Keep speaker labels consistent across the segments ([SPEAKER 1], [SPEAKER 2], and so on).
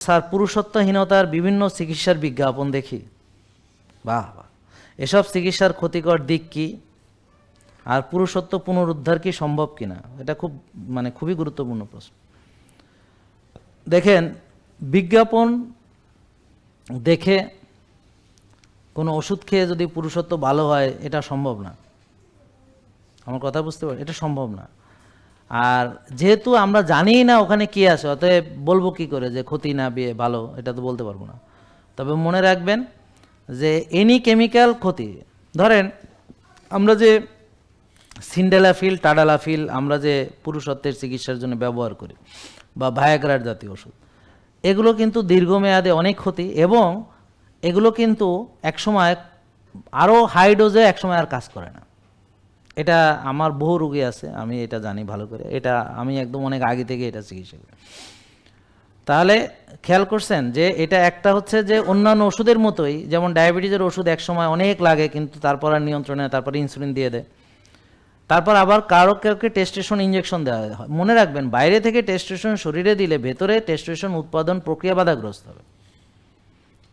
[SPEAKER 1] Sir, পুরুষত্বহীনতার বিভিন্ন চিকিৎসার বিজ্ঞাপন দেখি। বাহ বাহ। এসব চিকিৎসার ক্ষতিকর দিক কি? আর পুরুষত্ব পুনরুদ্ধার কি সম্ভব কিনা? এটা খুব মানে খুবই গুরুত্বপূর্ণ প্রশ্ন। দেখেন, বিজ্ঞাপন দেখে কোনো ওষুধ খেয়ে যদি পুরুষত্ব ভালো হয়, এটা সম্ভব না। আমার কথা বুঝতে পারি এটা সম্ভব না। আর যেহেতু আমরা জানি না ওখানে কি আছে, অতএব বলব কি করে যে ক্ষতি না বিয়ে ভালো, এটা তো বলতে পারব না। তবে মনে রাখবেন যে এনি কেমিক্যাল ক্ষতি, ধরেন আমরা যে সিন্ডেলাফিল টাডালাফিল আমরা যে পুরুষত্বের চিকিৎসার জন্য ব্যবহার করি, বা ভায়াগ্রার জাতীয় ওষুধ, এগুলো কিন্তু দীর্ঘমেয়াদে অনেক ক্ষতি এবং এগুলো কিন্তু একসময় আরও হাই ডোজে একসময় আর কাজ করে না। এটা আমার বহু রোগী আছে, আমি এটা জানি ভালো করে। এটা আমি একদম অনেক আগে থেকে এটা চিকিৎসা করি। তাহলে খেয়াল করছেন যে এটা একটা হচ্ছে যে অন্যান্য ওষুধের মতোই, যেমন ডায়াবেটিসের ওষুধ এক সময় অনেক লাগে, কিন্তু তারপর আর নিয়ন্ত্রণে তারপর ইনসুলিন দিয়ে দেয়। তারপর আবার কারও কাউকে টেস্টেশন ইঞ্জেকশন দেওয়া হয়। মনে রাখবেন, বাইরে থেকে টেস্টেশন শরীরে দিলে ভেতরে টেস্টেশন উৎপাদন প্রক্রিয়া বাধাগ্রস্ত হবে।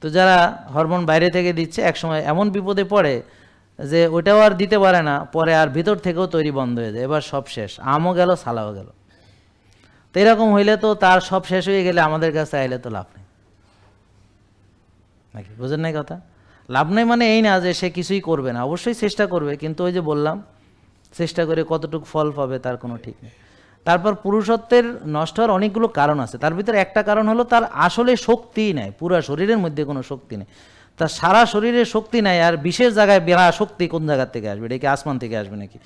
[SPEAKER 1] তো যারা হরমোন বাইরে থেকে দিচ্ছে, একসময় এমন বিপদে পড়ে যে ওটাও আর দিতে পারে না, পরে আর ভিতর থেকেও তৈরি বন্ধ হয়ে যায়। এবার সব শেষ, আমও গেল, সালাও গেল। তো এরকম হইলে তো তার সব শেষ হয়ে গেলে আমাদের কাছে আইলে তো লাভ নেই। নাকি? বুঝেন নাই কথা? লাভ নেই মানে এই না যে সে কিছুই করবে না। অবশ্যই চেষ্টা করবে, কিন্তু ওই যে বললাম, চেষ্টা করে কতটুকু ফল পাবে তার কোনো ঠিক নেই। তারপর পুরুষত্বের নষ্ট হওয়ার অনেকগুলো কারণ আছে। তার ভিতরে একটা কারণ হলো তার আসলে শক্তিই নাই, পুরা শরীরের মধ্যে কোনো শক্তি নেই। তার সারা শরীরে শক্তি নাই, আর বিশেষ জায়গায় বেড়া শক্তি কোন জায়গার থেকে আসবে? এটা কি আসমান থেকে আসবে নাকি?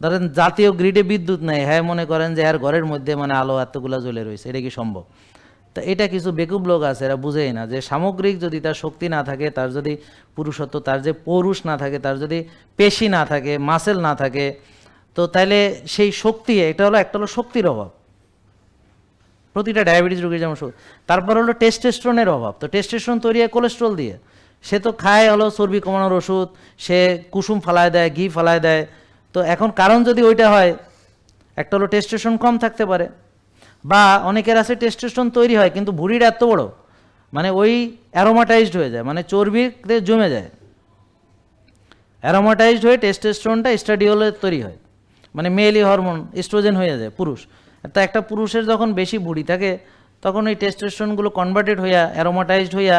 [SPEAKER 1] ধরেন জাতীয় গ্রিডে বিদ্যুৎ নেই হ্যাঁ মনে করেন যে এর ঘরের মধ্যে মানে আলো এতগুলো জ্বলে রয়েছে, এটা কি সম্ভব? তা এটা কিছু বেকুব লোক আছে, এরা বুঝেই না যে সামগ্রিক যদি তার শক্তি না থাকে, তার যদি পুরুষত্ব, তার যে পৌরুষ না থাকে, তার যদি পেশি না থাকে, মাসেল না থাকে, তো তাইলে সেই শক্তি, এটা হলো, একটা হলো শক্তির অভাব। প্রতিটা ডায়াবেটিস রোগীর যেমন। তারপর হলো টেস্টেস্ট্রনের অভাব। তো টেস্টেস্ট্রন তৈরি হয় কোলেস্ট্রল দিয়ে। সে তো খায় হলো চর্বি কমানোর ওষুধ, সে কুসুম ফালায় দেয়, ঘি ফালায় দেয়। তো এখন কারণ যদি ওইটা হয়, একটা হলো টেস্টেশন কম থাকতে পারে, বা অনেকের আছে টেস্টেশন তৈরি হয়, কিন্তু ভুঁড়িটা এত বড় মানে ওই অ্যারোমাটাইজড হয়ে যায় মানে চর্বিতে জমে যায়। অ্যারোমাটাইজড হয়ে টেস্টেস্ট্রনটা স্টাডিওলে তৈরি হয় মানে মেলি হরমোন স্ট্রোজেন হয়ে যায়, পুরুষ। তা একটা পুরুষের যখন বেশি ভুঁড়ি থাকে, তখন ওই টেস্টেস্ট্রনগুলো কনভার্টেড হইয়া অ্যারোমাটাইজড হইয়া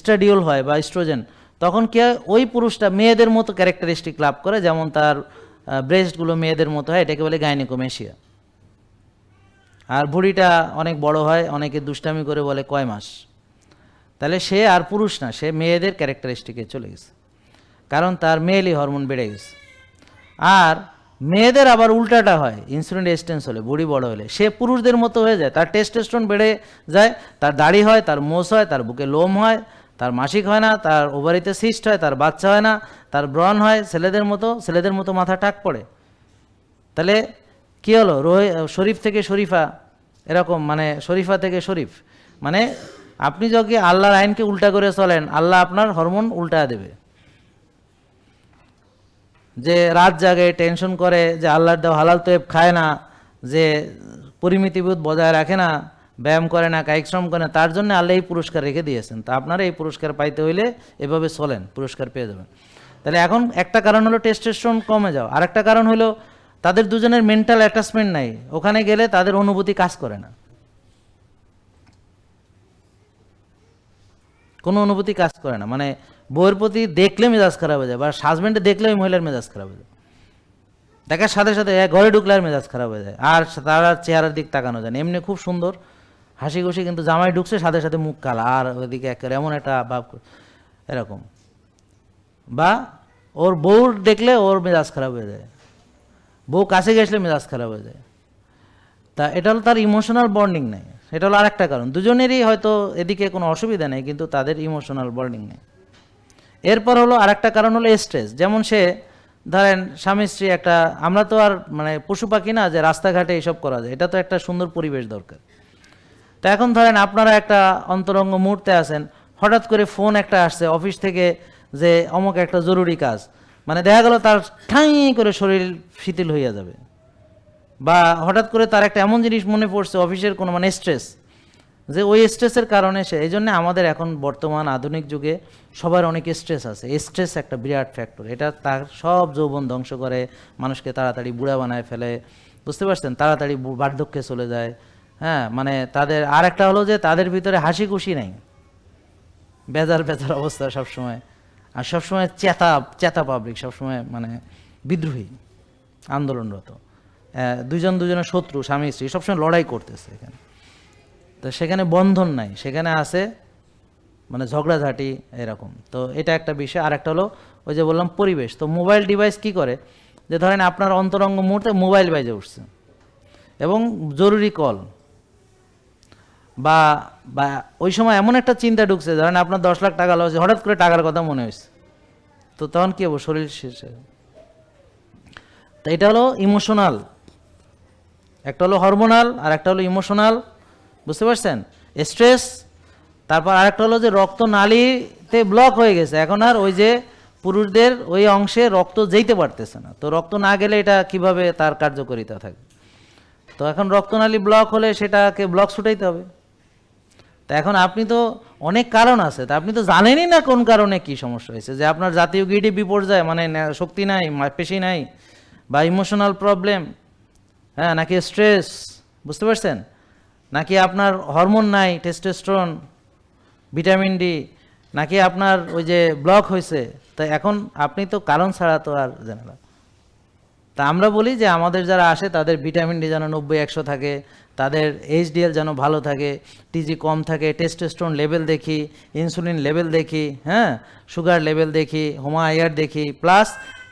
[SPEAKER 1] স্টাডিওল হয় বা স্ট্রোজেন, তখন কি হয়, ওই পুরুষটা মেয়েদের মতো ক্যারেক্টারিস্টিক লাভ করে, যেমন তার ব্রেস্টগুলো মেয়েদের মতো হয়, এটাকে বলে গাইনিকোমেশিয়া আর ভুঁড়িটা অনেক বড় হয়, অনেকে দুষ্টামি করে বলে কয় মাস। তাহলে সে আর পুরুষ না, সে মেয়েদের ক্যারেক্টারিস্টিকে চলে গেছে। কারণ তার মেয়েলি হরমোন বেড়ে গেছে। আর মেয়েদের আবার উল্টাটা হয় ইনসুলিন রেজিস্ট্যান্স হলে, বুড়ি বড় হলে। সে পুরুষদের মতো হয়ে যায়, তার টেস্টোস্টেরন বেড়ে যায়, তার দাড়ি হয়, তার মোষ হয়, তার বুকে লোম হয় তার মাসিক হয় না, তার ওভারিতে সিস্ট হয়, তার বাচ্চা হয় না, তার ব্রণ হয়, ছেলেদের মতো ছেলেদের মতো মাথা টাক পড়ে। তাহলে কী হলো? রোহে, শরীফ থেকে শরীফা, এরকম মানে শরীফা থেকে শরীফ। মানে আপনি যদি আল্লাহর আইনকে উল্টা করে চলেন, আল্লাহ আপনার হরমোন উল্টা দেবে। যে রাত জাগে, টেনশন করে, যে আল্লাহর দেওয়া হালাল তোয়েব খায় না, যে পরিমিতিবোধ বজায় রাখে না ব্যায়াম করে না, কায়িক শ্রম করে না, তার জন্য আল্লাহ এই পুরস্কার রেখে দিয়েছেন। তা আপনারা এই পুরস্কার পাইতে হইলে এভাবে চলেন, পুরস্কার পেয়ে যাবেন। তাহলে এখন একটা কারণ হলো টেস্টোস্টেরন কমে যাও আরেকটা কারণ হলো তাদের দুজনের মেন্টাল অ্যাটাচমেন্ট নাই। ওখানে গেলে তাদের অনুভূতি কাজ করে না। কোনো অনুভূতি কাজ করে না। মানে বউয়ের প্রতি দেখলে মেজাজ খারাপ হয়ে যায় বা হাজব্যান্ডে দেখলে ওই মহিলার মেজাজ খারাপ হয়ে যায়। দেখার সাথে সাথে ঘরে ঢুকলে আর মেজাজ খারাপ হয়ে যায়। আর তার চেহারার দিক তাকানো যায় এমনি খুব সুন্দর। হাসি খুশি কিন্তু জামাই ঢুকছে, সাথে সাথে মুখ কালা। আর ওইদিকে একেবারে এমন একটা ভাব এরকম। বা ওর বউ দেখলে ওর মেজাজ খারাপ হয়ে যায়। বউ কাছে গেছলে মেজাজ খারাপ হয়ে যায়। তা এটা হলো তার ইমোশনাল বন্ডিং নেই। এটা হলো আরেকটা কারণ। দুজনেরই হয়তো এদিকে কোনো অসুবিধা নেই, কিন্তু তাদের ইমোশনাল বন্ডিং নেই। এরপর হলো আরেকটা কারণ হলো স্ট্রেস যেমন সে, ধরেন স্বামী স্ত্রী একটা, আমরা তো আর মানে পশু পাখি না যে রাস্তাঘাটে এইসব করা যায়। এটা তো একটা সুন্দর পরিবেশ দরকার। তো এখন ধরেন আপনারা একটা অন্তরঙ্গ মুহূর্তে আছেন, হঠাৎ করে ফোন একটা আসছে অফিস থেকে যে, অমুক একটা জরুরি কাজ। মানে দেখা গেল তার ঠাঁই করে শরীর শিথিল হইয়া যাবে। বা হঠাৎ করে তার একটা এমন জিনিস মনে পড়ছে অফিসের কোনো মানে স্ট্রেস যে ওই স্ট্রেসের কারণে সে, এই জন্য আমাদের এখন বর্তমান আধুনিক যুগে সবার অনেক স্ট্রেস আছে। স্ট্রেস একটা বিরাট ফ্যাক্টর এটা তার সব যৌবন ধ্বংস করে, মানুষকে তাড়াতাড়ি বুড়া বানায় ফেলে। বুঝতে পারছেন? তাড়াতাড়ি বার্ধক্যে চলে যায়। হ্যাঁ মানে তাদের আর একটা হলো যে তাদের ভিতরে হাসি খুশি নেই। বেজার বেজার অবস্থা সবসময়। আর সবসময় চেতা চেতা পাবলিক সবসময় মানে বিদ্রোহী, আন্দোলনরত। দুজন দুজনের শত্রু, স্বামী, স্ত্রী, সবসময় লড়াই করতেছে এখানে। তো সেখানে বন্ধন নাই, সেখানে আছে মানে ঝগড়াঝাটি এরকম। তো এটা একটা বিষয়। আর একটা হলো ওই যে বললাম পরিবেশ। তো মোবাইল ডিভাইস কি করে? যে ধরেন আপনার অন্তরঙ্গ মুহূর্তে মোবাইল বাজে উঠছে। এবং জরুরি কল বা বা, ওই সময় এমন একটা চিন্তা ঢুকছে, ধরেন আপনার দশ লাখ টাকা লস, হঠাৎ করে টাকার কথা মনে হয়েছে। তো তখন কি হব? শরীর শেষে তো এটা হলো ইমোশনাল একটা হলো হরমোনাল আর একটা হলো ইমোশনাল বুঝতে পারছেন? স্ট্রেস তারপর আরেকটা হলো যে রক্ত নালীতে ব্লক হয়ে গেছে। এখন আর ওই যে পুরুষদের ওই অংশে রক্ত যেতে পারতেছে না। তো রক্ত না গেলে এটা কীভাবে তার কার্যকারিতা থাকবে তো এখন রক্তনালী ব্লক হলে সেটাকে ব্লক ছুটাইতে হবে। তা এখন আপনি তো অনেক কারণ আছে। তা আপনি তো জানেনই না কোন কারণে কি সমস্যা হয়েছে। যে আপনার জাতীয় গিডি বিপর্যয় মানে শক্তি নাই পেশি নাই, বা ইমোশনাল প্রবলেম হ্যাঁ নাকি স্ট্রেস বুঝতে পারছেন? নাকি আপনার হরমোন নাই টেস্টোস্টেরন ভিটামিন ডি নাকি আপনার ওই যে ব্লক হয়েছে। তা এখন আপনি তো কারণ ছাড়া তো আর জানেন তা আমরা বলি যে আমাদের যারা আসে, তাদের ভিটামিন ডি যেন নব্বই, একশো থাকে, তাদের এইচডিএল যেন ভালো থাকে টিজি কম থাকে, টেস্টোস্টেরন লেভেল দেখি, ইনসুলিন লেভেল দেখি হ্যাঁ সুগার লেভেল দেখি হোমা আয়ার দেখি, প্লাস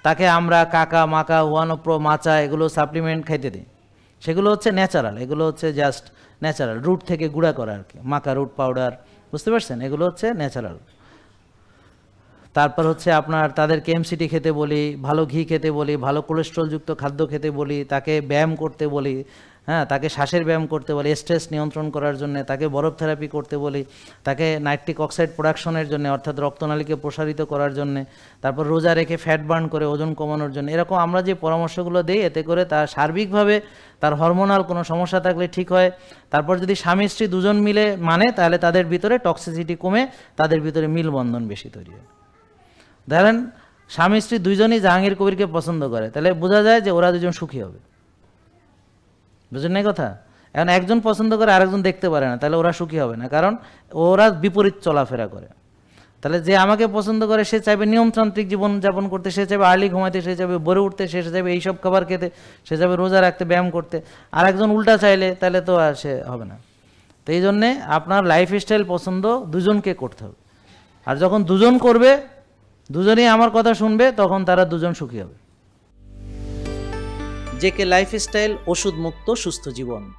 [SPEAKER 1] তাকে আমরা কাকা, মাকা, ওয়ানোপ্রো, মাচা এগুলো সাপ্লিমেন্ট খাইতে দিই। সেগুলো হচ্ছে ন্যাচারাল, এগুলো হচ্ছে জাস্ট ন্যাচারাল, রুট থেকে গুঁড়া করা আর কি, মাকা রুট পাউডার, বুঝতে পারছেন? এগুলো হচ্ছে ন্যাচারাল। তারপর হচ্ছে আপনার তাদেরকে এমসিটি খেতে বলি, ভালো ঘি খেতে বলি, ভালো কোলেস্ট্রলযুক্ত খাদ্য খেতে বলি, তাকে ব্যায়াম করতে বলি হ্যাঁ তাকে শ্বাসের ব্যায়াম করতে বলি স্ট্রেস নিয়ন্ত্রণ করার জন্য, তাকে বরফ থেরাপি করতে বলি, তাকে নাইট্রিক অক্সাইড প্রোডাকশনের জন্য, অর্থাৎ রক্তনালীকে প্রসারিত করার জন্য, তারপর রোজা রেখে ফ্যাট বার্ন করে ওজন কমানোর জন্য, এরকম আমরা যে পরামর্শগুলো দিই, এতে করে তার সার্বিকভাবে তার হরমোনাল কোনো সমস্যা থাকলে ঠিক হয়, তারপর যদি স্বামী স্ত্রী দুজন মিলে মানে তাহলে তাদের ভিতরে টক্সিসিটি কমে, তাদের ভিতরে মিলবন্ধন বেশি তৈরি হয়। ধরেন স্বামী স্ত্রী দুইজনই জাহাঙ্গীর কবিরকে পছন্দ করে। তাহলে বোঝা যায় যে ওরা দুজন সুখী হবে। বুঝলেন না কথা? এখন একজন পছন্দ করে আরেকজন দেখতে পারে না, তাহলে ওরা সুখী হবে না। কারণ ওরা বিপরীত চলাফেরা করে। তাহলে যে আমাকে পছন্দ করে, সে চাইবে নিয়মতান্ত্রিক জীবন যাপন করতে, সে চাইবে আর্লি ঘুমাইতে, সে চাইবে বড়ে উঠতে, সে চাইবে এইসব খাবার খেতে, সে চাইবে রোজা রাখতে, ব্যায়াম করতে। আর একজন উল্টা চাইলে, তাহলে তো আর সে হবে না। তো এই জন্যে আপনার লাইফ স্টাইল পছন্দ দুজনকে করতে হবে। আর যখন দুজন করবে দুজনেই আমার কথা শুনবে, তখন তারা দুজন সুখী হবে। জেকে লাইফস্টাইল ওষুধ মুক্ত সুস্থ জীবন।